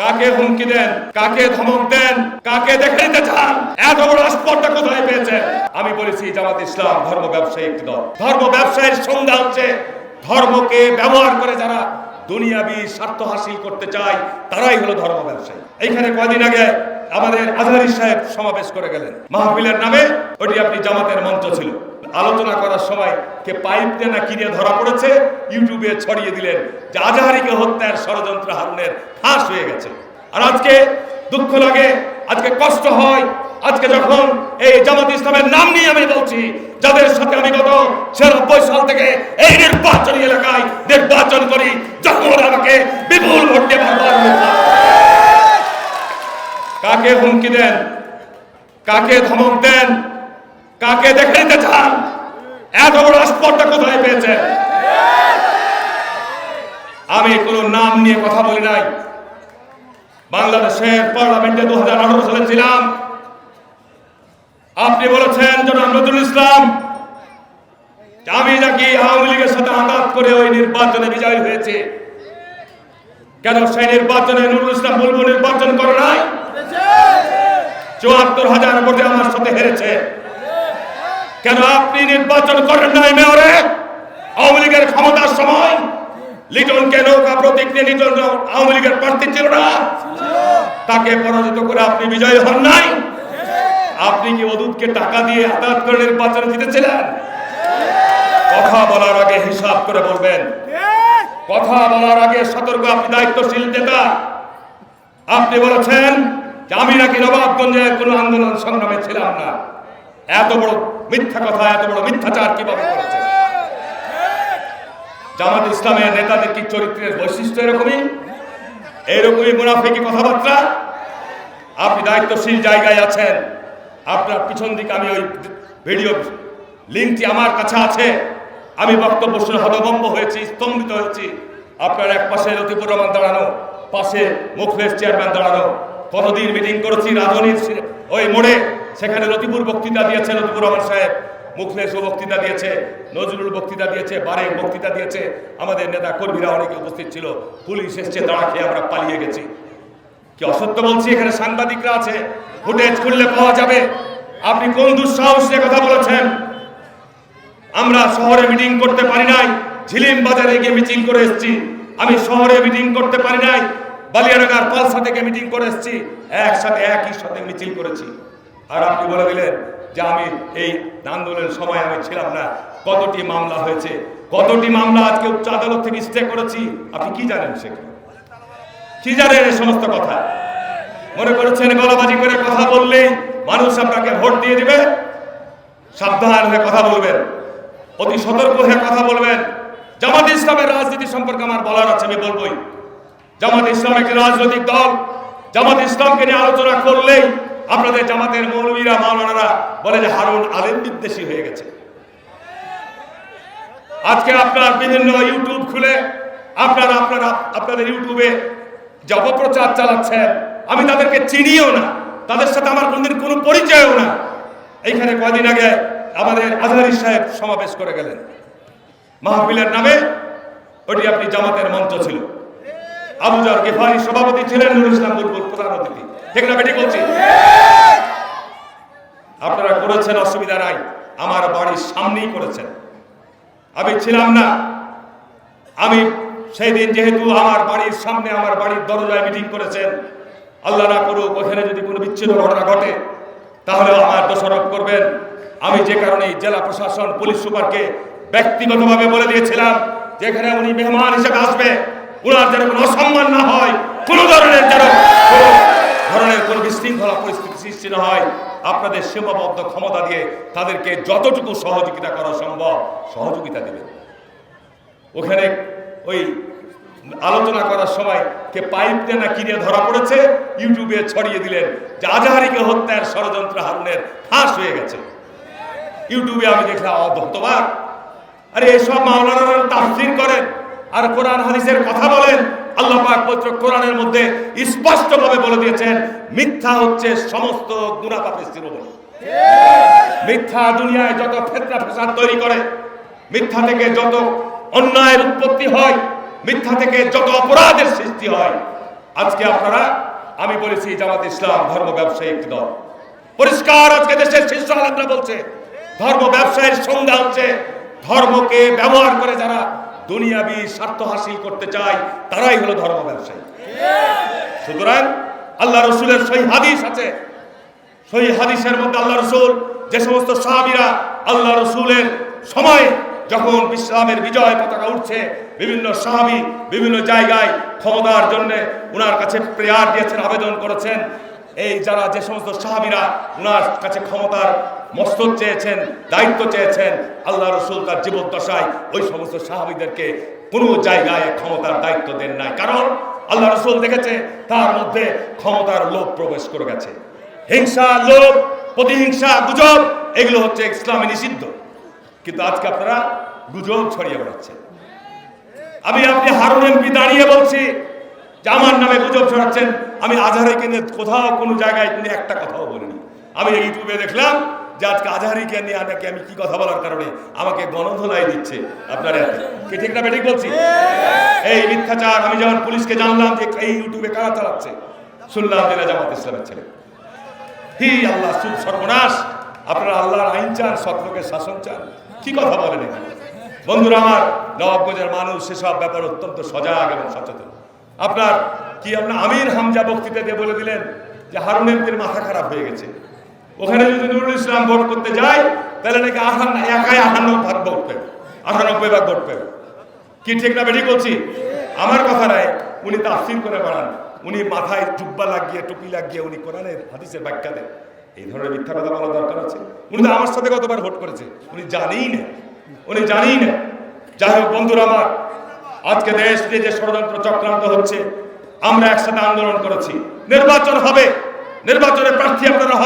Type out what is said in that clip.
কাকে হুমকি দেন? কাকে ধমক দেন? কাকে দেখে নিতে চান? এত বড় স্পর্ধা কোথায় পেয়েছেন? আমি বলেছি, জামাত ইসলাম ধর্ম ব্যবসায়ী একটি দল। ধর্ম ব্যবসায়ীর সংজ্ঞা হচ্ছে। ধর্মকে ব্যবহার করে যারা দুনিয়াবি স্বার্থ হাসিল করতে চায়, তারাই হলো ধর্ম ব্যবসায়ী। এইখানে কয়দিন আগে আমাদের আজহারি সাহেব সমাবেশ করে গেলেন। মাহফিলের নামে ওটি আপনি জামাতের মঞ্চ ছিল। আলোচনা করার সময় কে পাইপ না কিনে ধরা পড়েছে, ইউটিউবে ছড়িয়ে দিলেন। যে আজহারিকে হত্যার ষড়যন্ত্র হারুনের ফাঁস হয়ে গেছে। আর আজকে দুঃখ লাগে, আজকে কষ্ট হয়, আজকে যখন এই জামাত ইসলামের নাম নিয়ে আমি বলছি, যাদের সাথে আমি গত ছিয়ানব্বই সাল থেকে এই নির্বাচনী এলাকায় নির্বাচন করি, যখন আমাকে বিপুল ভোট দিয়ে কাকে হুমকি দেন? কাকে ধমক দেন? কাকে দেখে নিতে চান? এত বড় স্পর্ধা কোথায় পেয়েছেন আমি কোনো নাম নিয়ে কথা বলি নাই। বাংলাদেশের পার্লামেন্টে দু হাজার আঠারো সালে ছিলাম। আপনি বলেছেন, জনাব নজরুল ইসলাম, আমি নাকি আওয়ামী লীগের সাথে আঘাত করে ওই নির্বাচনে বিজয়ী হয়েছে। কেন সেই নির্বাচনে নুরুল ইসলাম বলব নির্বাচন করে নাই? চুয়াত্তর হাজার ভোটে আমার সাথে কেন আপনি নির্বাচন করেন নাই, মেয়রে? আওয়ামী লীগের ক্ষমতার সময় লিটনকে নৌকা প্রতীক নিয়ে লিটন আওয়ামী লীগের প্রার্থী ছিল না? তাকে পরাজিত করে আপনি বিজয়ী হন নাই? আপনি কি অদূতকে টাকা দিয়ে আঘাত করে নির্বাচনে জিতেছিলেন? কথা বলার আগে হিসাব করে বলবেন। কথা বলার আগে সতর্ক, আপনি দায়িত্বশীল নেতা। আপনি বলেছেন আমি নাকি নবাবগঞ্জের কোনো আন্দোলন সংগ্রামে ছিলাম না। এত বড় মিথ্যা কথা, এত বড় মিথ্যাচার কীভাবে করেছে? জামাত ইসলামের নেতাদের কি চরিত্রের বৈশিষ্ট্য এরকমই? এরকমই মুনাফিকি কথাবার্তা? আপনি দায়িত্বশীল জায়গায় আছেন। আপনার পিছন দিকে আমি ওই ভিডিও লিঙ্কটি আমার কাছে আছে। আমি বক্তব্য শুনে হতভম্ব হয়েছি, স্তম্ভিত হয়েছি। আপনার এক পাশে লতিফুর রহমান দাঁড়ানো, পাশে মুখলেস চেয়ারম্যান দাঁড়ানো। কতদিন মিটিং করেছি রাজনীর সে- ওই মোড়ে সেখানে লতিফুর বক্তৃতা দিয়েছে লতিফুর রহমান সাহেব মুখলেসও বক্তৃতা দিয়েছে, নজরুল বক্তৃতা দিয়েছে, বারেক বক্তৃতা দিয়েছে। আমাদের নেতা কর্মীরা অনেকে উপস্থিত ছিল, পুলিশ এসছে, দাঁড়া খেয়ে আমরা পালিয়ে গেছি। কি অসত্য বলছি? এখানে সাংবাদিকরা আছে, ফুটেজ খুললে পাওয়া যাবে। আপনি কোন দুঃসাহস কথা বলেছেন? আমরা শহরে মিটিং করতে পারি নাই, ঝিলিম বাজারে গিয়ে মিটিং করে এসেছি। আমি শহরে মিটিং করতে পারি নাই, বালিয়ানগর পালসা থেকে মিটিং করে এসেছি। একসাথে একই সাথে মিছিল করেছি। আর আপনি বলে দিলেন যে আমি এই আন্দোলনের সময় আমি ছিলাম না। কতটি মামলা হয়েছে? কতটি মামলা আজকে উচ্চ আদালত থেকে স্টে করেছি? আপনি কি জানেন সেখানে কি জানেন এই সমস্ত কথা? মনে করছেন গলাবাজি করে কথা বললেই মানুষ আপনাকে ভোট দিয়ে দিবে? সাবধান হয়ে কথা বলবেন। অতি সতর্ক হয়ে কথা বলবেন। জামাত ইসলামের রাজনীতি সম্পর্কে আমার বলার আছে, আমি বলবই। জামাত ইসলাম একটি রাজনৈতিক দল। জামাত ইসলামকে নিয়ে আলোচনা করলেই আপনাদের জামাতের মৌলবীরা, মাওলানারা বলে যে হারুন আলেম বিদ্বেষী হয়ে গেছে। আজকে আপনার বিভিন্ন ইউটিউব খুলে আপনারা আপনারা আপনাদের ইউটিউবে যে অপপ্রচার চালাচ্ছেন, আমি তাদেরকে চিনিও না, তাদের সাথে আমার কোনদিন কোনো পরিচয়ও না। এইখানে কয়দিন আগে আমাদের আজহারি সাহেব সমাবেশ করে গেলেন। মাহফিলের নামে ওটি আপনি জামাতের মঞ্চ ছিল। আবুজার গেফারি সভাপতি ছিলেন, নুরুল ইসলাম বুলবুল প্রধান অতিথি। ঠিক না বেটি বলছি? করেছেন, অসুবিধা নাই। আমার বাড়ির সামনেই করেছেন। আমি ছিলাম না। আমি সেই দিন যেহেতু আমার বাড়ির সামনে আমার বাড়ির দরজায় মিটিং করেছেন, আল্লাহ না করুক, ওখানে যদি কোনো বিচ্ছিন্ন ঘটনা ঘটে, তাহলে আমার দোষারোপ করবেন। আমি যে কারণে জেলা প্রশাসন, পুলিশ সুপারকে ব্যক্তিগতভাবে বলে দিয়েছিলাম, যেখানে উনি মেহমান হিসেবে আসবে ওনার যেন কোনো অসম্মান না হয়, কোনো ধরনের যেন ধরনের কোনো বিশৃঙ্খলা পরিস্থিতি সৃষ্টি না হয়। আপনাদের সীমাবদ্ধ ক্ষমতা দিয়ে তাদেরকে যতটুকু সহযোগিতা করা সম্ভব, সহযোগিতা দেবেন। ওখানে ওই আলোচনা করার সময় কে পাইপ না কিনে ধরা পড়েছে, ইউটিউবে ছড়িয়ে দিলেন যে আজহারিকে হত্যার ষড়যন্ত্র হারুনের ফাঁস হয়ে গেছে। ইউটিউবে আমি দেখলাম অধতবাক আরে এসব মাওলানারা তাফসির করেন আর কোরআন হাদিসের কথা বলেন আল্লাহ পাক কোরআনের মধ্যে স্পষ্টভাবে বলে দিয়েছেন, মিথ্যা হচ্ছে সমস্ত গুনাহ পাপের শিরোমণি। মিথ্যা দুনিয়ায় যত ফেতনা ফেসাদ তৈরি করে, মিথ্যা থেকে যত অন্যায়ের উৎপত্তি হয়, মিথ্যা থেকে যত অপরাধের সৃষ্টি হয়, আজকে আপনারা, আমি বলেছি জামাত ইসলাম ধর্ম ব্যবসায়ী একটি দল। পরিষ্কার আজকে দেশের শীর্ষ আলেমরা বলছে, ধর্ম ব্যবসায়ের সংজ্ঞা হচ্ছে ধর্মকে ব্যবহার করে যারা দুনিয়াবি স্বার্থ হাসিল করতে চায়, তারাই হলো ধর্ম ব্যবসায়ী। সুতরাং আল্লাহ রসুলের সই হাদিস আছে। সই হাদিসের মধ্যে আল্লাহ রসুল যে সমস্ত সাহাবিরা আল্লাহ রসুলের সময় যখন ইসলামের বিজয় পতাকা উঠছে, বিভিন্ন সাহাবি বিভিন্ন জায়গায় ক্ষমতার জন্য ওনার কাছে প্রেয়ার দিয়েছেন, আবেদন করেছেন। এই যারা যে সমস্ত সাহাবিরা উনার কাছে ক্ষমতার মস্তক চেয়েছেন, দায়িত্ব চেয়েছেন, আল্লাহ রসুল তার জীবদ্দশায় ওই সমস্ত সাহাবিদেরকে কোনো জায়গায় ক্ষমতার দায়িত্ব দেন নাই। কারণ আল্লাহ রসুল দেখেছে, তার মধ্যে ক্ষমতার লোভ প্রবেশ করে গেছে। হিংসা, লোভ, প্রতিহিংসা, গুজব, এগুলো হচ্ছে ইসলামে নিষিদ্ধ। কিন্তু আজকে আপনারা গুজব ছড়িয়ে বেড়াচ্ছেন। আমি আপনি হারুন এমপি দাঁড়িয়ে বলছি যে আমার নামে গুজব ছড়াচ্ছেন। আমি আজহারিকে নিয়ে কোথাও কোনো জায়গায় কোনো একটা কথাও বলিনি। আমি ইউটিউবে দেখলাম যে আজকে আজহারিকে নিয়ে নাকি আমি কি কথা বলার কারণে আমাকে গণধোলাই দিচ্ছে। আপনার। কি ঠিক না বেঠিক বলছি? এই মিথ্যাচার, আমি যেমন পুলিশকে জানলাম যে এই ইউটিউবে কারা চালাচ্ছে, শুনলাম যে জামাত ইসলামের ছেলে। হি আল্লাহ, সুদ সর্বনাশ। আপনারা আল্লাহর আইন চান সৎলোকের শাসন চান। কি কথা বলেন বন্ধুরা আমার নবাবগঞ্জের মানুষ, সেসব ব্যাপার অত্যন্ত সজাগ এবং সচেতন। আপনার কি আপনার আমির হামজা বক্তৃতা দিয়ে বলে দিলেন যে হারুন এমপির মাথা খারাপ হয়ে গেছে? ওখানে যদি নুরুল ইসলাম ভোট করতে যায়, তাহলে নাকি আঠান্ন একাই আঠান্ন ভাগ ভোট পেবে আটানব্বই ভাগ ভোট পেবে কি ঠিক না বেঠিক বলছি? আমার কথা নয় উনি তাফসির করে বাড়ান। উনি মাথায় জুব্বা লাগিয়ে, টুপি লাগিয়ে উনি কোরআনের, হাদিসের ব্যাখ্যা দেন। এই ধরনের মিথ্যা কথা বলা দরকার আছে। উনি তো আমার সাথে কতবার ভোট করেছে? উনি জানেই না। উনি জানেই না। যাই হোক, বন্ধুরা আমার আজকে দেশ নিয়ে যে ষড়যন্ত্র চক্রান্ত হচ্ছে। আমরা একসাথে আন্দোলন করেছি। নির্বাচন হবে। নির্বাচনে প্রার্থী আপনারা